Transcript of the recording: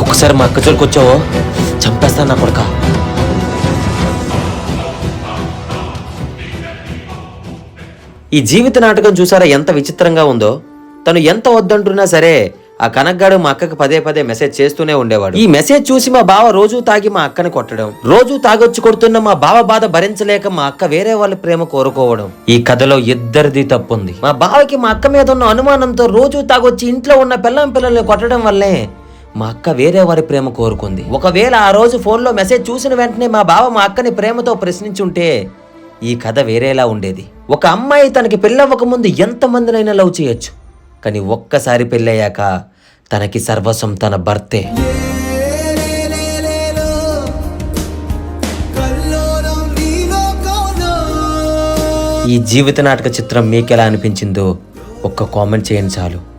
ఇంకొకసారి మా అక్క జోలికి వచ్చావో చంపేస్తాను నా కొడుక. ఈ జీవిత నాటకం చూసారా ఎంత విచిత్రంగా ఉందో? తను ఎంత వద్దంటున్నా సరే ఆ కనక్గాడు మా అక్కకి పదే పదే మెసేజ్ చేస్తూనే ఉండేవాడు. ఈ మెసేజ్ చూసి మా బావ రోజు తాగి మా అక్కని కొట్టడం రోజు తాగొచ్చి కొడుతున్న మా బావ బాధ భరించలేక మా అక్క వేరే వాళ్ళ ప్రేమ కోరుకోవడం ఈ కథలో ఇద్దరిది తప్పుంది. మా బావకి మా అక్క మీద ఉన్న అనుమానంతో రోజు తాగొచ్చి ఇంట్లో ఉన్న పిల్లం పిల్లల్ని కొట్టడం వల్లే మా అక్క వేరే వారి ప్రేమ కోరుకుంది. ఒకవేళ ఆ రోజు ఫోన్లో మెసేజ్ చూసిన వెంటనే మా బావ మా అక్కని ప్రేమతో ప్రశ్నించుంటే ఈ కథ వేరేలా ఉండేది. ఒక అమ్మాయి తనకి పెళ్ళవ్వక ముందు ఎంతమందినైనా లవ్ చేయొచ్చు. కానీ ఒక్కసారి పెళ్ళయ్యాక తనకి సర్వస్వం తన భర్తే. ఈ జీవిత నాటక చిత్రం మీకెలా అనిపించిందో ఒక్క కామెంట్ చేయండి చాలు.